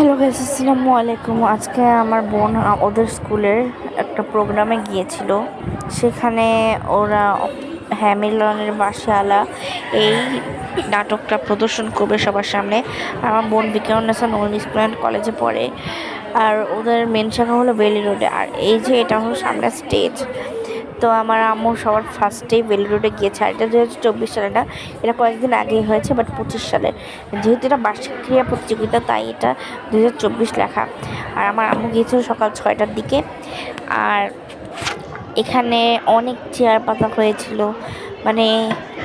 Hello guys আসসালামু আলাইকুম। আজকে আমার বোন ওদের স্কুলের একটা প্রোগ্রামে গিয়েছিল। সেখানে ওরা হ্যামিলনের বাসাওয়ালা এই নাটকটা প্রদর্শন করবে সবার সামনে। আমার বোন বিক্রমনেসা নবীন স্কুল কলেজে পড়ে। আর ওদের মেন শাখা হলো বেলি রোডে আর এই যে এটা হলো সামনে স্টেজ তো আমার আম্মু সবার ফার্স্টেই বেলি রোডে গিয়েছে। আর এটা দু হাজার চব্বিশ সালে না, এটা কয়েকদিন আগেই হয়েছে বাট পঁচিশ সালে। যেহেতু এটা বার্ষিক ক্রিয়া প্রতিযোগিতা, তাই এটা দু হাজার চব্বিশ লেখা। আর আমার আম্মু গিয়েছিল সকাল ছয়টার দিকে। আর এখানে অনেক চেয়ার পাতা হয়েছিল। মানে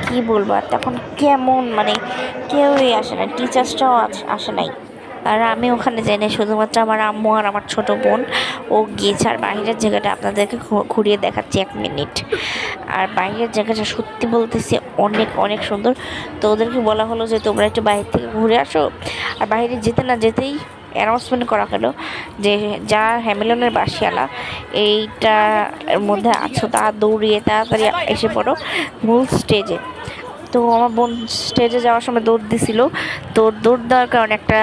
কি বলব, আর তখন কেমন মানে কেউই আসে না টিচার্সটাও আসে নাই। আর আমি ওখানে যাই না শুধুমাত্র আমার আম্মু আর আমার ছোট বোন, ও গিয়েছে। আর বাইরের জায়গাটা আপনাদেরকে ঘুরিয়ে দেখাচ্ছি এক মিনিট। আর বাইরের জায়গাটা সত্যি বলতেছি অনেক অনেক সুন্দর। তো ওদেরকে বলা হলো যে, তোমরা একটু বাইরে থেকে ঘুরে আসো। আর বাইরে যেতে না যেতেই অ্যানাউন্সমেন্ট করা হলো যে, যা হ্যামিলনের বাসিয়ালা, এইটার মধ্যে আছো, তা দৌড়িয়ে তাড়াতাড়ি এসে পড়ো মূল স্টেজে তো আমার বোন স্টেজে যাওয়ার সময় দৌড় দিছিল। তো দৌড় দেওয়ার কারণে একটা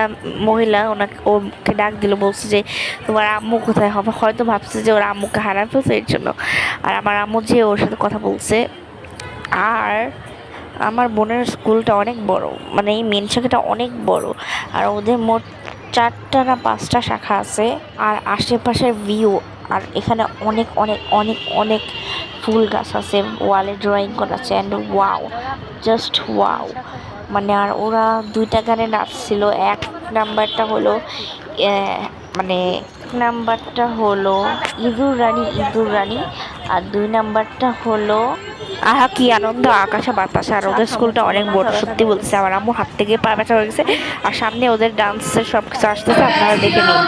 মহিলা ওনাকে, ওকে ডাক দিল, বলছে যে, তোমার আম্মু কোথায় হবে? হয়তো ভাবছে যে ওর আম্মুকে হারায় ফেলছে এর জন্য। আর আমার আম্মু যে ওর সাথে কথা বলছে, আর আমার বোনের স্কুলটা অনেক বড় মানে এই মেন শাখাটা অনেক বড়। আর ওদের মোট চারটা না পাঁচটা শাখা আছে, আর আশেপাশের ভিউ আর এখানে অনেক অনেক অনেক অনেক ফুল গাছ আছে, ওয়ালে ড্রয়িং করা আছে অ্যান্ড ওয়াও জাস্ট ওয়াও মানে আর ওরা দুইটা গানে নাচছিল, এক নাম্বারটা হলো মানে এক নাম্বারটা হলো ইঁদুর রানী ইঁদুর রানী, আর দুই নাম্বারটা হলো আহা, কি আনন্দ, আকাশে বাতাসে। আর ওদের স্কুলটা অনেক বড়, সত্যি বলছে, আমার আম্মু হাত থেকে পা ব্যথা হয়ে গেছে। আর সামনে ওদের ডান্সের সব কিছু আসতেছে, আপনারা দেখে নিন।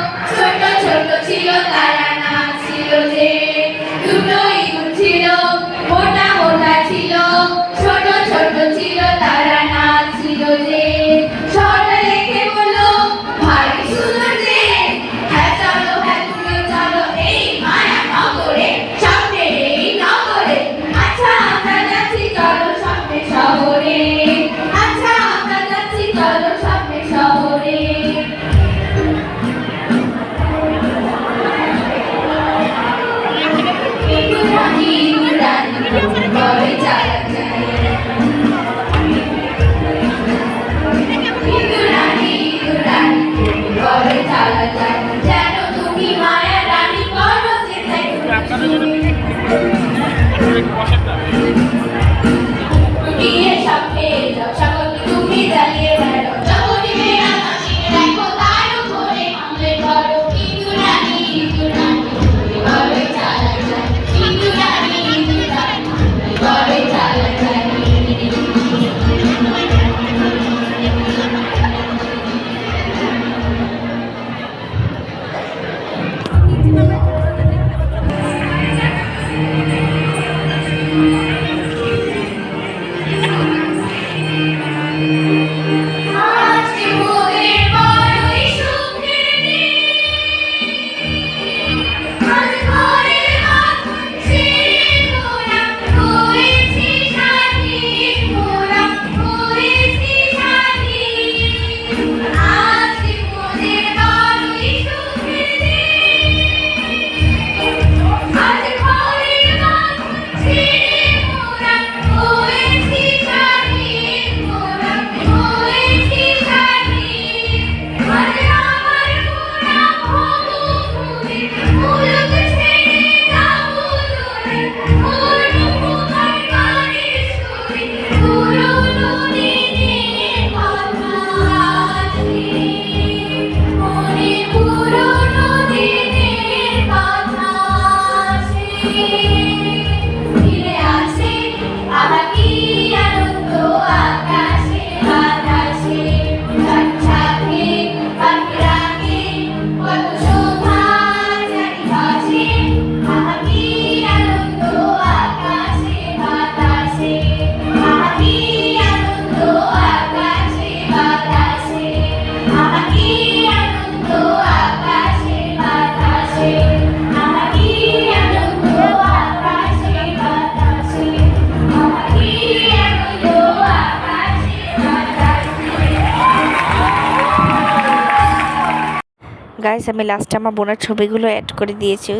গাইস আমি লাস্টে আমার বোনের ছবিগুলো অ্যাড করে দিয়েছি,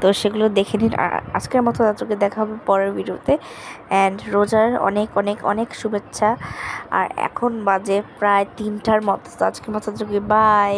তো সেগুলো দেখে নিন। আজকের মতো তাদেরকে দেখা হবে পরের ভিডিওতে অ্যান্ড রোজার অনেক অনেক অনেক শুভেচ্ছা। আর এখন বাজে প্রায় তিনটার মতো, তো আজকের মতো তাদেরকে বাই